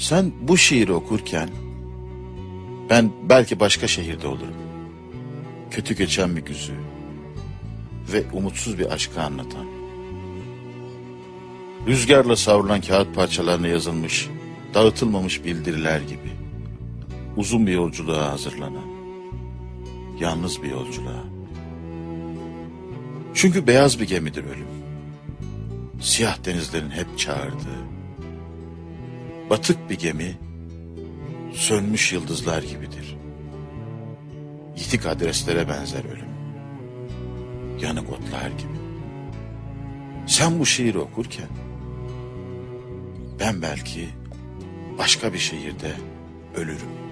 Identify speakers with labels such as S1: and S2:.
S1: Sen bu şiiri okurken ben belki başka şehirde olurum. Kötü geçen bir güzü ve umutsuz bir aşkı anlatan. Rüzgarla savrulan kağıt parçalarına yazılmış, dağıtılmamış bildiriler gibi. Uzun bir yolculuğa hazırlanan. Yalnız bir yolculuğa. Çünkü beyaz bir gemidir ölüm. Siyah denizlerin hep çağırdığı. Batık bir gemi, sönmüş yıldızlar gibidir. Yitik adreslere benzer ölüm. Yanık otlar gibi. Sen bu şiiri okurken, ben belki başka bir şehirde ölürüm.